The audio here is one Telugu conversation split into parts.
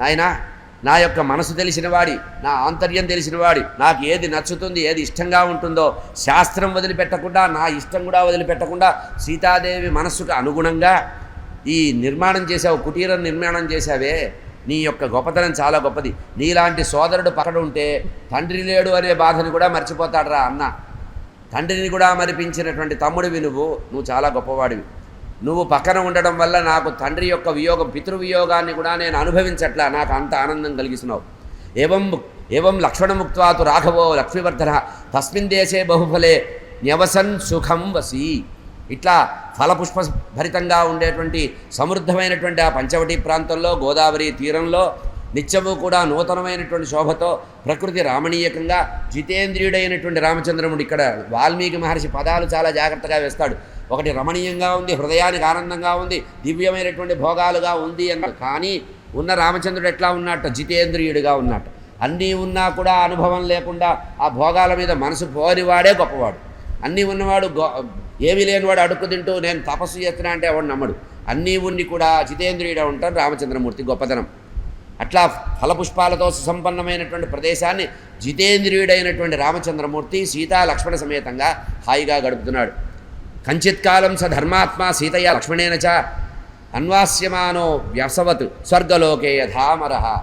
నాయనా నా యొక్క మనసు తెలిసినవాడి నా ఆంతర్యం తెలిసినవాడి నాకు ఏది నచ్చుతుంది ఏది ఇష్టంగా ఉంటుందో శాస్త్రం వదిలిపెట్టకుండా నా ఇష్టం కూడా వదిలిపెట్టకుండా సీతాదేవి మనస్సుకు అనుగుణంగా ఈ నిర్మాణం చేసావు కుటీరం నిర్మాణం చేశావే. నీ యొక్క గొప్పతనం చాలా గొప్పది. నీలాంటి సోదరుడు పక్కన ఉంటే తండ్రి లేడు అనే బాధని కూడా మర్చిపోతాడురా అన్న. తండ్రిని కూడా మరిపించినటువంటి తమ్ముడివి నువ్వు. నువ్వు చాలా గొప్పవాడివి. నువ్వు పక్కన ఉండడం వల్ల నాకు తండ్రి యొక్క వియోగం పితృవియోగాన్ని కూడా నేను అనుభవించట్లా. నాకు అంత ఆనందం కలిగిస్తున్నావు. ఏవం ఏవం లక్ష్మణముక్త్వాతు రాఘవో లక్ష్మీవర్ధన తస్మిన్ దేశే బహుఫలే న్యవసన్ సుఖం వసి. ఇట్లా ఫలపుష్ప భరితంగా ఉండేటువంటి సమృద్ధమైనటువంటి ఆ పంచవటి ప్రాంతంలో గోదావరి తీరంలో నిత్యము కూడా నూతనమైనటువంటి శోభతో ప్రకృతి రామణీయకంగా జితేంద్రియుడైనటువంటి రామచంద్రముడు ఇక్కడ వాల్మీకి మహర్షి పదాలు చాలా జాగ్రత్తగా వేస్తాడు. ఒకటి రమణీయంగా ఉంది హృదయానికి ఆనందంగా ఉంది దివ్యమైనటువంటి భోగాలుగా ఉంది అన్నాడు కానీ ఉన్న రామచంద్రుడు ఎట్లా ఉన్నట్టు జితేంద్రియుడిగా ఉన్నట్టు అన్నీ ఉన్నా కూడా అనుభవం లేకుండా ఆ భోగాల మీద మనసు పోరివాడే గొప్పవాడు. అన్నీ ఉన్నవాడు గో ఏమీ లేనివాడు అడుక్కు తింటూ నేను తపస్సు చేస్తున్నా అంటే ఎవడు నమ్మడు. అన్నీ ఉండి కూడా జితేంద్రియుడే ఉంటాడు రామచంద్రమూర్తి గొప్పతనం. అట్లా ఫలపుష్పాలతో సుసంపన్నమైనటువంటి ప్రదేశాన్ని జితేంద్రియుడైనటువంటి రామచంద్రమూర్తి సీతా లక్ష్మణ సమేతంగా హాయిగా గడుపుతున్నాడు. కంచిత్కాలం స ధర్మాత్మ సీతయ్య లక్ష్మణేన చ. అన్వాస్యమానో వ్యసవత్ స్వర్గలోకే యథామర.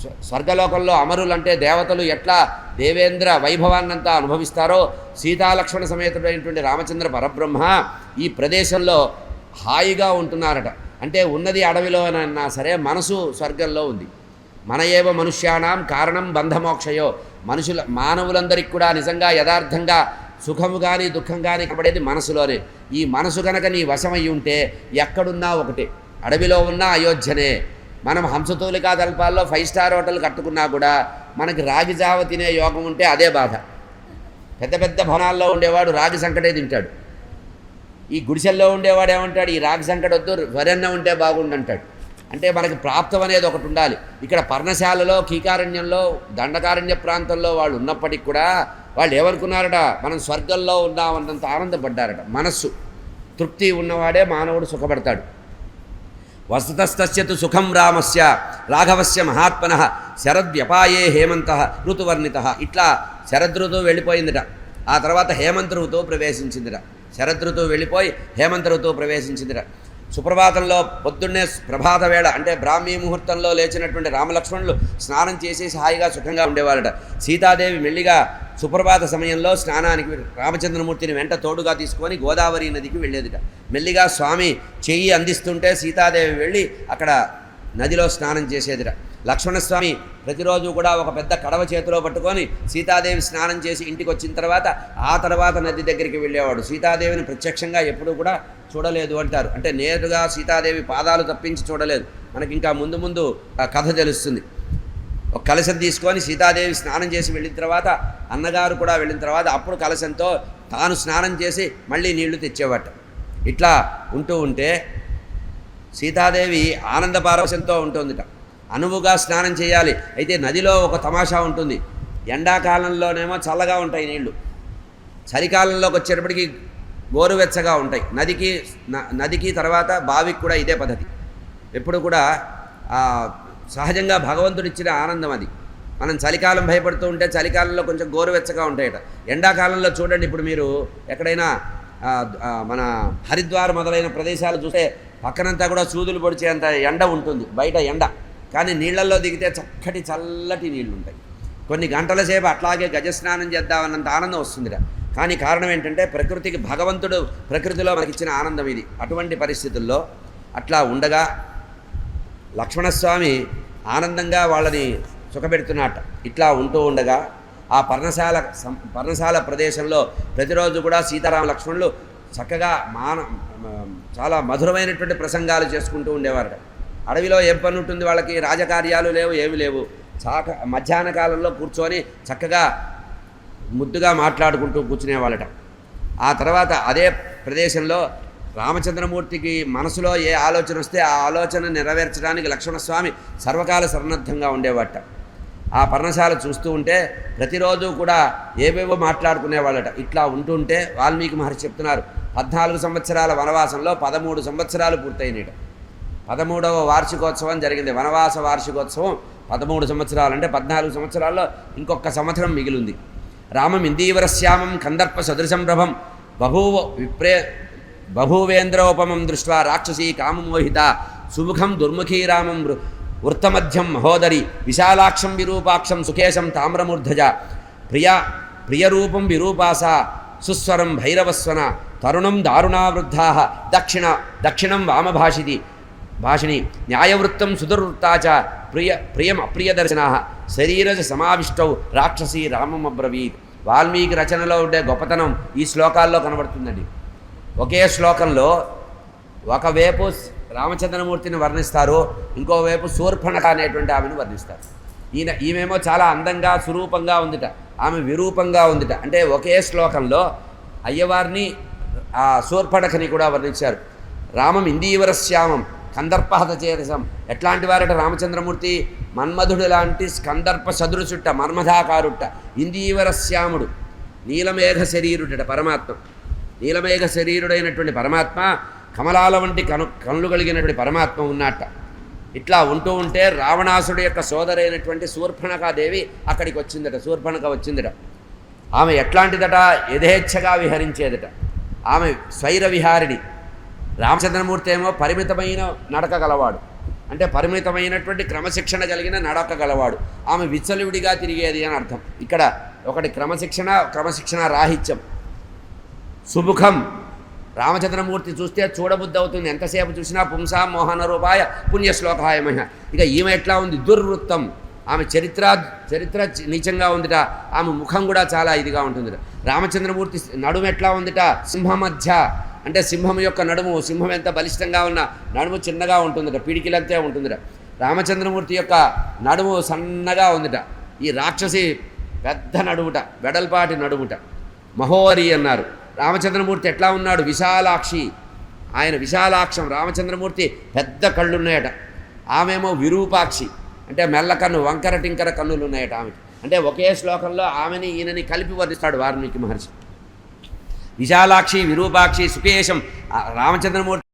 స్వ- స్వర్గలోకంలో అమరులంటే దేవతలు ఎట్లా దేవేంద్ర వైభవాన్నంతా అనుభవిస్తారో సీతాలక్ష్మణ సమేతుడైనటువంటి రామచంద్ర పరబ్రహ్మ ఈ ప్రదేశంలో హాయిగా ఉంటున్నారట. అంటే ఉన్నది అడవిలోనన్నా సరే మనసు స్వర్గంలో ఉంది. మన ఏవ మనుష్యానాం కారణం బంధమోక్షయో. మనుషుల మానవులందరికీ కూడా నిజంగా యథార్థంగా సుఖము కానీ దుఃఖం కానీ కనబడేది మనసులోనే. ఈ మనసు కనుక నీ వశమై ఉంటే ఎక్కడున్నా ఒకటే. అడవిలో ఉన్న అయోధ్యనే. మనం హంసతూలికా దల్పాల్లో ఫైవ్ స్టార్ హోటల్ కట్టుకున్నా కూడా మనకి రాగి జావ తినే యోగం ఉంటే అదే బాధ. పెద్ద పెద్ద భవనాల్లో ఉండేవాడు రాగి సంకటే తింటాడు. ఈ గుడిసెల్లో ఉండేవాడు ఏమంటాడు? ఈ రాగి సంకట వద్దు వరెన్న ఉంటే బాగుండంటాడు. అంటే మనకి ప్రాప్తం అనేది ఒకటి ఉండాలి. ఇక్కడ పర్ణశాలలో కీకారణ్యంలో దండకారణ్య ప్రాంతంలో వాళ్ళు ఉన్నప్పటికి కూడా వాళ్ళు ఏమనుకున్నారట? మనం స్వర్గంలో ఉన్నామన్నంత ఆనందపడ్డారట. మనస్సు. తృప్తి ఉన్నవాడే మానవుడు సుఖపడతాడు. వసతస్తస్యతు సుఖం రామస్య రాఘవస్య మహాత్మన శరద్వ్యపాయే హేమంత ఋతువర్ణిత. ఇట్లా శరదృతువు వెళ్ళిపోయిందిట. ఆ తర్వాత హేమంత ఋతువు ప్రవేశించిందిట. శరదృతువు వెళ్ళిపోయి హేమంత ఋతువు ప్రవేశించిందిట. సుప్రభాతంలో పొద్దున్నే ప్రభాత వేళ అంటే బ్రాహ్మీ ముహూర్తంలో లేచినటువంటి రామలక్ష్మణులు స్నానం చేసేసి హాయిగా సుఖంగా ఉండేవాళ్ళట సీతాదేవి మెల్లిగా సుప్రభాత సమయంలో స్నానానికి రామచంద్రమూర్తిని వెంట తోడుగా తీసుకొని గోదావరి నదికి వెళ్ళేదిట. మెల్లిగా స్వామి చెయ్యి అందిస్తుంటే సీతాదేవి వెళ్ళి అక్కడ నదిలో స్నానం చేసేదిట. లక్ష్మణస్వామి ప్రతిరోజు కూడా ఒక పెద్ద కడవ చేతిలో పట్టుకొని సీతాదేవి స్నానం చేసి ఇంటికి వచ్చిన తర్వాత ఆ తర్వాత నది దగ్గరికి వెళ్ళేవాడు. సీతాదేవిని ప్రత్యక్షంగా ఎప్పుడూ కూడా చూడలేదు అంటారు. అంటే నేరుగా సీతాదేవి పాదాలు తప్పించి చూడలేదు. మనకి ఇంకా ముందు ముందు కథ తెలుస్తుంది. ఒక కలశం తీసుకొని సీతాదేవి స్నానం చేసి వెళ్ళిన తర్వాత అన్నగారు కూడా వెళ్ళిన తర్వాత అప్పుడు కలశంతో తాను స్నానం చేసి మళ్ళీ నీళ్ళు తెచ్చేవాట. ఇట్లా ఉంటూ ఉంటే సీతాదేవి ఆనంద పారవశంతో ఉంటుందిట. అనువుగా స్నానం చేయాలి. అయితే నదిలో ఒక తమాషా ఉంటుంది. ఎండాకాలంలోనేమో చల్లగా ఉంటాయి నీళ్ళు. చలికాలంలోకి వచ్చేటప్పటికి గోరువెచ్చగా ఉంటాయి. నదికి నదికి తర్వాత బావికి కూడా ఇదే పద్ధతి. ఎప్పుడు కూడా సహజంగా భగవంతుడు ఇచ్చిన ఆనందం అది. మనం చలికాలం భయపడుతూ ఉంటే చలికాలంలో కొంచెం గోరువెచ్చగా ఉంటాయట. ఎండాకాలంలో చూడండి ఇప్పుడు మీరు ఎక్కడైనా మన హరిద్వార్ మొదలైన ప్రదేశాలు చూస్తే పక్కనంతా కూడా సూదులు పొడిచేంత ఎండ ఉంటుంది బయట ఎండ. కానీ నీళ్ళల్లో దిగితే చక్కటి చల్లటి నీళ్ళు ఉంటాయి కొన్ని గంటల సేపు అట్లాగే గజస్నానం చేద్దామన్నంత ఆనందం వస్తుందిరా. కానీ కారణం ఏంటంటే ప్రకృతికి భగవంతుడు ప్రకృతిలో మనకిచ్చిన ఆనందం ఇది. అటువంటి పరిస్థితుల్లో అట్లా ఉండగా లక్ష్మణస్వామి ఆనందంగా వాళ్ళని సుఖపెడుతున్నట్ట ఇట్లా ఉంటూ ఉండగా ఆ పర్ణశాల సం- పర్ణశాల ప్రదేశంలో ప్రతిరోజు కూడా సీతారామ లక్ష్మణులు చక్కగా మాన చాలా మధురమైనటువంటి ప్రసంగాలు చేసుకుంటూ ఉండేవారు అడవిలో ఏం పని ఉంటుంది వాళ్ళకి? రాజకార్యాలు లేవు ఏమి లేవు. చాక మధ్యాహ్న కాలంలో కూర్చొని చక్కగా ముద్దుగా మాట్లాడుకుంటూ కూర్చునేవాళ్ళట. ఆ తర్వాత అదే ప్రదేశంలో రామచంద్రమూర్తికి మనసులో ఏ ఆలోచన వస్తే ఆ ఆలోచన నెరవేర్చడానికి లక్ష్మణస్వామి సర్వకాల సన్నద్ధంగా ఉండేవాట. ఆ పర్ణశాల చూస్తూ ఉంటే ప్రతిరోజు కూడా ఏవేవో మాట్లాడుకునేవాళ్ళట. ఇట్లా ఉంటుంటే వాల్మీకి మహర్షి చెప్తున్నారు పద్నాలుగు సంవత్సరాల వనవాసంలో పదమూడు సంవత్సరాలు పూర్తయినాయట. పదమూడవ వార్షికోత్సవం జరిగింది. వనవాస వార్షికోత్సవం పదమూడు సంవత్సరాలు అంటే పద్నాలుగు సంవత్సరాల్లో ఇంకొక సంవత్సరం మిగిలింది. రామం ఇందీవరశ్యామం కందర్ప సదృశం ప్రభం బభూవ విప్రే బభూవేంద్రోపమం దృష్ట్వా రాక్షసీ కామమోహిత సుముఖం దుర్ముఖీ రామం వృత్తమధ్యం మహోదరి విశాలాక్షం విరూపాక్షం సుకేశం తామ్రమూర్ధజ ప్రియ ప్రియరూపం విరూపాస సుస్వరం భైరవస్వన తరుణం దారుణావృద్ధా దక్షిణ దక్షిణం వామభాషితి భాషిణి న్యాయవృత్తం సుదుర్వృత్తాచ ప్రియ ప్రియం అప్రియదర్శనా శరీరజ సమావిష్టౌ రాక్షసి రామం అబ్రవీత్ వాల్మీకి రచనలో ఉండే గొప్పతనం ఈ శ్లోకాల్లో కనబడుతుందండి. ఒకే శ్లోకంలో ఒకవైపు రామచంద్రమూర్తిని వర్ణిస్తారు ఇంకోవైపు శూర్పణక అనేటువంటి ఆమెను వర్ణిస్తారు. ఈయన ఈమెమో చాలా అందంగా సురూపంగా ఉందిట. ఆమె విరూపంగా ఉందిట. అంటే ఒకే శ్లోకంలో అయ్యవారిని ఆ శూర్పణకని కూడా వర్ణించారు. రామం ఇందీవరశ్యామం కందర్పహత చేరసం. ఎట్లాంటి వారట రామచంద్రమూర్తి? మన్మధుడు లాంటి స్కందర్ప సదృశుట్ట మన్మథాకారుట్ట ఇందీవరశ్యాముడు నీలమేఘ శరీరుడట పరమాత్మ. నీలమేఘ శరీరుడైనటువంటి పరమాత్మ కమలాల వంటి కను కనులు కలిగినటువంటి పరమాత్మ ఉన్నట్ట. ఇట్లా ఉంటూ ఉంటే రావణాసుడి యొక్క సోదరైనటువంటి శూర్పణకాదేవి అక్కడికి వచ్చిందట శూర్పణక వచ్చిందట. ఆమె ఎట్లాంటిదట? యథేచ్ఛగా విహరించేదట. ఆమె స్వైర విహారిణి. రామచంద్రమూర్తి ఏమో పరిమితమైన నడక గలవాడు. అంటే పరిమితమైనటువంటి క్రమశిక్షణ కలిగిన నడక గలవాడు. ఆమె విచ్చలివిడిగా తిరిగేది అని అర్థం. ఇక్కడ ఒకటి క్రమశిక్షణ క్రమశిక్షణ రాహిత్యం. సుముఖం. రామచంద్రమూర్తి చూస్తే చూడబుద్ధి అవుతుంది ఎంతసేపు చూసినా పుంసా మోహన రూపాయ పుణ్యశ్లోకాయ మహ. ఇక ఈమె ఎట్లా ఉంది? దుర్వృత్తం. ఆమె చరిత్ర చరిత్ర నీచంగా ఉందిట. ఆమె ముఖం కూడా చాలా ఇదిగా ఉంటుందిట. రామచంద్రమూర్తి నడుము ఎట్లా ఉందిట? సింహ మధ్య. అంటే సింహం యొక్క నడుము సింహం ఎంత బలిష్టంగా ఉన్న నడుము చిన్నగా ఉంటుందిట. పిడికిలంతే ఉంటుందిట. రామచంద్రమూర్తి యొక్క నడుము సన్నగా ఉందిట. ఈ రాక్షసి పెద్ద నడుముట వెడల్పాటి నడుముట. మహోరి అన్నారు. రామచంద్రమూర్తి ఎట్లా ఉన్నాడు? విశాలాక్షి. ఆయన విశాలాక్షం. రామచంద్రమూర్తి పెద్ద కళ్ళున్నాయట. ఆమెమో విరూపాక్షి. అంటే మెల్ల కన్ను వంకర టింకర కన్నులు ఉన్నాయట ఆమెకి. అంటే ఒకే శ్లోకంలో ఆమెని ఈయనని కలిపి వర్ణిస్తాడు వాల్మీకి మహర్షి. విశాలాక్షి విరూపాక్షి సుకేశం రామచంద్రమూర్తి